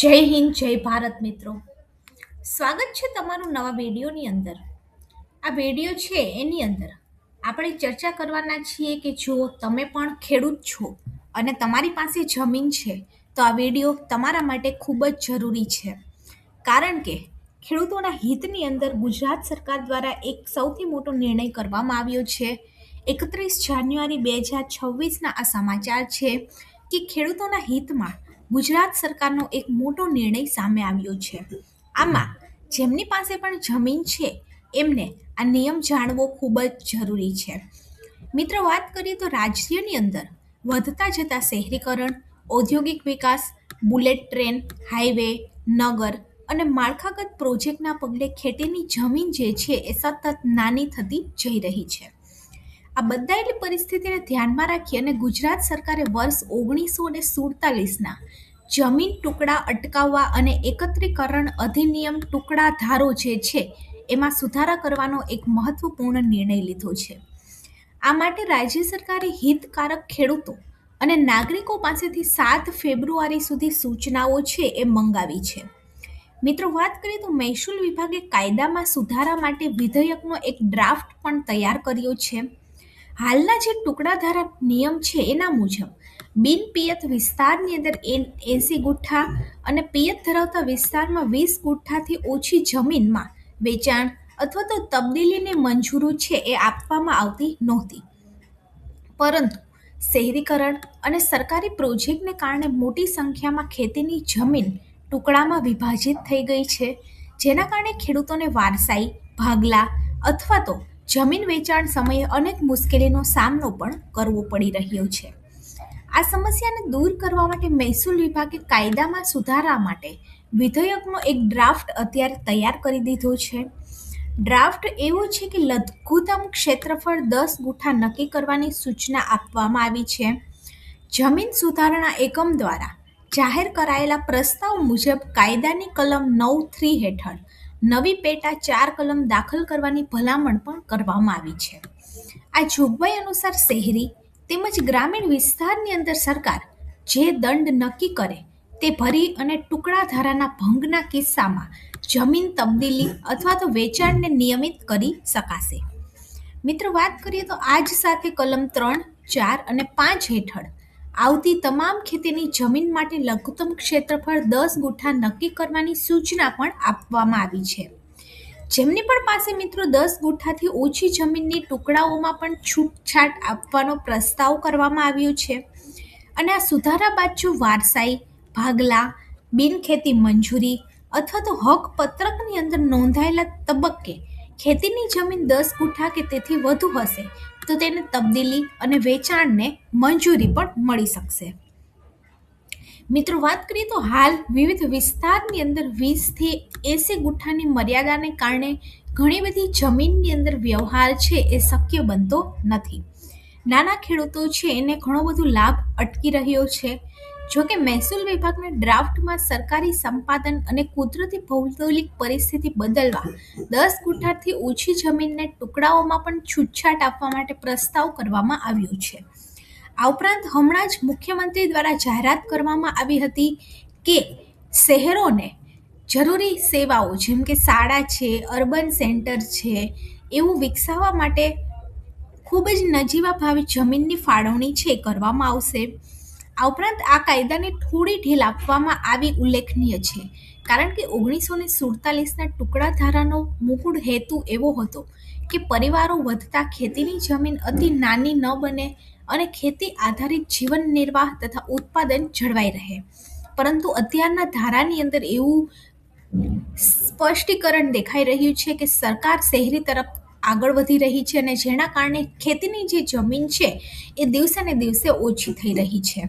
જય હિન્દ, જય ભારત મિત્રો. સ્વાગત છે તમારું નવા વિડીયોની અંદર. આ વીડિયો છે એની અંદર. આપણે ચર્ચા કરવાના છીએ કે જો તમે પણ ખેડૂત છો અને તમારી પાસે જમીન છે, તો આ વીડિયો તમારા માટે ખૂબ જ જરૂરી છે. કારણ કે ખેડૂતોના હિતની અંદર ગુજરાત સરકાર દ્વારા એક સૌથી મોટો નિર્ણય કરવામાં આવ્યો છે. એકત્રીસ જાન્યુઆરી બે હજાર છવ્વીસના આ સમાચાર છે કે ખેડૂતોના હિતમાં ગુજરાત સરકારનો એક મોટો નિર્ણય સામે આવ્યો છે. આમાં જેમની પાસે પણ જમીન છે, એમને આ નિયમ જાણવો ખૂબ જ જરૂરી છે. મિત્રો, વાત કરીએ તો રાજ્યની અંદર વધતા જતા શહેરીકરણ, ઔદ્યોગિક વિકાસ, બુલેટ ટ્રેન, હાઈવે, નગર અને માળખાગત પ્રોજેક્ટના પગલે ખેતીની જમીન જે છે એ સતત નાની થતી જઈ રહી છે. આ બદલાયેલી પરિસ્થિતિને ધ્યાનમાં રાખી અને ગુજરાત સરકારે વર્ષ ઓગણીસો ને સુડતાલીસના જમીન ટુકડા અટકાવવા અને એકત્રીકરણ અધિનિયમ ટુકડા ધારો જે છે, એમાં સુધારા કરવાનો એક મહત્વપૂર્ણ નિર્ણય લીધો છે. આ માટે રાજ્ય સરકારે હિતકારક ખેડૂતો અને નાગરિકો પાસેથી સાત ફેબ્રુઆરી સુધી સૂચનાઓ છે એ મંગાવી છે. મિત્રો, વાત કરીએ તો મહેસૂલ વિભાગે કાયદામાં સુધારા માટે વિધેયકનો એક ડ્રાફ્ટ પણ તૈયાર કર્યો છે. હાલના જે ટુકડા ધારા નિયમ છે એના મુજબ, બિન પિયત વિસ્તારની અંદર એંસી ગુઠ્ઠા અને પિયત ધરાવતા વિસ્તારમાં વીસ ગુઠ્ઠાથી ઓછી જમીનમાં વેચાણ અથવા તો તબદીલીની મંજૂરી છે એ આપવામાં આવતી નહોતી. પરંતુ શહેરીકરણ અને સરકારી પ્રોજેક્ટને કારણે મોટી સંખ્યામાં ખેતીની જમીન ટુકડામાં વિભાજિત થઈ ગઈ છે, જેના કારણે ખેડૂતોને વારસાઈ, ભાગલા અથવા તો જમીન વેચાણ સમયે અનેક મુશ્કેલીનો સામનો પણ કરવો પડી રહ્યો છે. આ સમસ્યાને દૂર કરવા માટે મહેસૂલ વિભાગે કાયદામાં સુધારા માટે વિધેયકનો એક ડ્રાફ્ટ અત્યારે તૈયાર કરી દીધો છે. ડ્રાફ્ટ એવો છે કે લઘુત્તમ ક્ષેત્રફળ દસ ગુઠા નક્કી કરવાની સૂચના આપવામાં આવી છે. જમીન સુધારણા એકમ દ્વારા જાહેર કરાયેલા પ્રસ્તાવ મુજબ કાયદાની કલમ નવ થ્રી હેઠળ નવી પેટા ચાર કલમ દાખલ કરવાની ભલામણ પણ કરવામાં આવી છે. આ જોગવાઈ અનુસાર શહેરી તેમજ ગ્રામીણ વિસ્તારની અંદર સરકાર જે દંડ નક્કી કરે તે ભરી અને ટુકડા ધારાના ભંગના કિસ્સામાં જમીન તબદીલી અથવા તો વેચાણને નિયમિત કરી શકાશે. મિત્રો, વાત કરીએ તો આજ સાથે કલમ ત્રણ, ચાર અને પાંચ હેઠળ આવતી તમામ ખેતીની જમીન માટે લઘુત્તમ ક્ષેત્રફળ દસ ગુઠ્ઠા નક્કી કરવાની સૂચના પણ આપવામાં આવી છે. જેમની પણ પાસે મિત્રો દસ ગુઠ્ઠાથી ઓછી જમીનની ટુકડાઓમાં પણ છૂટછાટ આપવાનો પ્રસ્તાવ કરવામાં આવ્યો છે. અને આ સુધારા બાદ જો વારસાઈ, ભાગલા, બિનખેતી મંજૂરી અથવા તો હક પત્રકની અંદર નોંધાયેલા તબક્કે ખેતીની જમીન દસ ગુઠ્ઠા કે તેથી વધુ હશે તો તેને તબદીલી અને વેચાણને મંજૂરી પણ મળી શકશે. મિત્રો, વાત કરીએ તો હાલ વિવિધ વિસ્તારની અંદર વીસથી એંસી ગુઠ્ઠાની મર્યાદાને કારણે ઘણી બધી જમીનની અંદર વ્યવહાર છે એ શક્ય બનતો નથી. નાના ખેડૂતો છે એને ઘણો બધો લાભ અટકી રહ્યો છે. જોકે મહેસૂલ વિભાગના ડ્રાફ્ટમાં સરકારી સંપાદન અને કુદરતી ભૌગોલિક પરિસ્થિતિ બદલવા દસ ગુઠ્ઠાથી ઓછી જમીનને ટુકડાઓમાં પણ છૂટછાટ આપવા માટે પ્રસ્તાવ કરવામાં આવ્યો છે. આ ઉપરાંત હમણાં જ મુખ્યમંત્રી દ્વારા જાહેરાત કરવામાં આવી હતી કે શહેરોને જરૂરી સેવાઓ જેમ કે શાળા છે, અર્બન સેન્ટર છે, એવું વિકસાવવા માટે ખૂબ જ નજીવા ભાવે જમીનની ફાળવણી છે કરવામાં આવશે. આ ઉપરાંત આ કાયદાને થોડી ઢીલ આપવામાં આવી ઉલ્લેખનીય છે. કારણ કે ઓગણીસો ને સુડતાલીસના ટુકડા ધારાનો મૂળ હેતુ એવો હતો કે પરિવારો વધતા ખેતીની જમીન અતિ નાની ન બને અને ખેતી આધારિત જીવન નિર્વાહ તથા ઉત્પાદન જળવાઈ રહે. પરંતુ અત્યારના ધારાની અંદર એવું સ્પષ્ટીકરણ દેખાઈ રહ્યું છે કે સરકાર શહેરી તરફ આગળ વધી રહી છે અને જેના કારણે ખેતીની જે જમીન છે એ દિવસે ને દિવસે ઓછી થઈ રહી છે.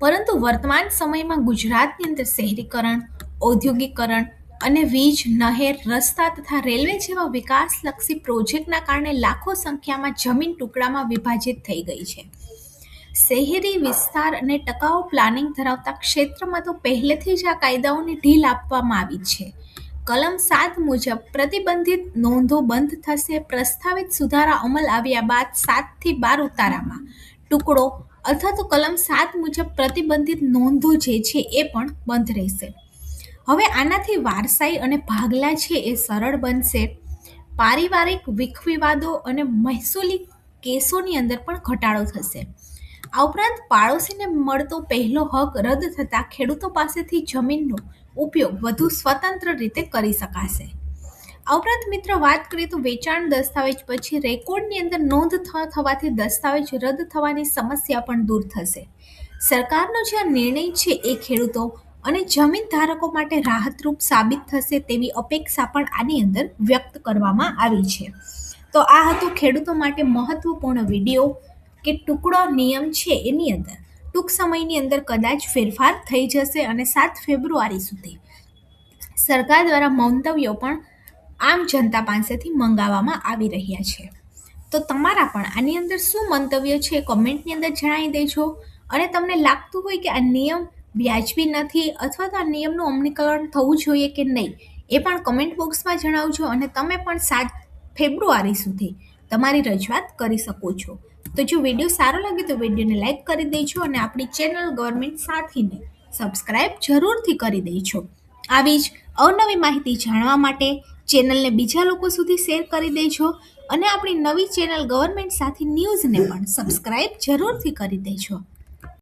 પરંતુ વર્તમાન સમયમાં ગુજરાતની અંદર શહેરીકરણ, ઔદ્યોગિકરણ અને વીજ, નહેર, રસ્તા તથા રેલવે જેવા વિકાસલક્ષી પ્રોજેક્ટના કારણે લાખો સંખ્યામાં જમીન ટુકડામાં વિભાજિત થઈ ગઈ છે. શહેરી વિસ્તાર અને ટકાઉ પ્લાનિંગ ધરાવતા ક્ષેત્રમાં તો પહેલેથી જ આ કાયદાઓને ઢીલ આપવામાં આવી છે. કલમ સાત મુજબ પ્રતિબંધિત નોંધો બંધ થશે. પ્રસ્તાવિત સુધારા અમલ આવ્યા બાદ સાતથી બાર ઉતારામાં. ટુકડો અથવા તો કલમ સાત મુજબ પ્રતિબંધિત નોંધો જે છે એ પણ બંધ રહેશે. હવે આનાથી વારસાઈ અને ભાગલા છે એ સરળ બનશે. પારિવારિક વિખવિવાદો અને મહેસૂલી કેસોની અંદર પણ ઘટાડો થશે. આ ઉપરાંત પાડોશીને મળતો પહેલો હક રદ થતાં ખેડૂતો પાસેથી જમીનનો ઉપયોગ વધુ સ્વતંત્ર રીતે કરી શકાશે. આ ઉપરાંત મિત્ર, વાત કરીએ તો વેચાણ દસ્તાવેજ પછી રેકોર્ડની અંદર નોંધ થવાથી દસ્તાવેજ રદ થવાની સમસ્યા પણ દૂર થશે. સરકારનો જે નિર્ણય છે એ ખેડૂતો અને જમીન ધારકો માટે રાહતરૂપ સાબિત થશે તેવી અપેક્ષા પણ આની અંદર વ્યક્ત કરવામાં આવી છે. તો આ હતું ખેડૂતો માટે મહત્વપૂર્ણ વીડિયો. કે ટુકડો નિયમ છે એની અંદર. ટૂંક સમયની અંદર કદાચ ફેરફાર થઈ જશે અને સાત ફેબ્રુઆરી સુધી સરકાર દ્વારા મંતવ્યો પણ આમ જનતા પાસેથી મંગાવવામાં આવી રહ્યા છે. તો તમારા પણ આની અંદર શું મંતવ્ય છે કોમેન્ટની અંદર જણાવી દેજો અને તમને લાગતું હોય કે આ નિયમ વ્યાજબી નથી અથવા તો આ નિયમનું અમલીકરણ થવું જોઈએ કે નહીં, એ પણ કમેન્ટ બોક્સમાં જણાવજો અને તમે પણ સાત ફેબ્રુઆરી સુધી તમારી રજૂઆત કરી શકો છો. તો જો વીડિયો સારો લાગે તો વિડીયોને લાઈક કરી દેજો અને આપણી ચેનલ ગવર્મેન્ટ સાથીને સબસ્ક્રાઈબ જરૂરથી કરી દેજો. આવી જ અવનવી માહિતી જાણવા માટે ચેનલને બીજા લોકો સુધી શેર કરી દેજો અને આપણી નવી ચેનલ ગવર્મેન્ટ સાથી ન્યૂઝને પણ સબસ્ક્રાઈબ જરૂરથી કરી દેજો.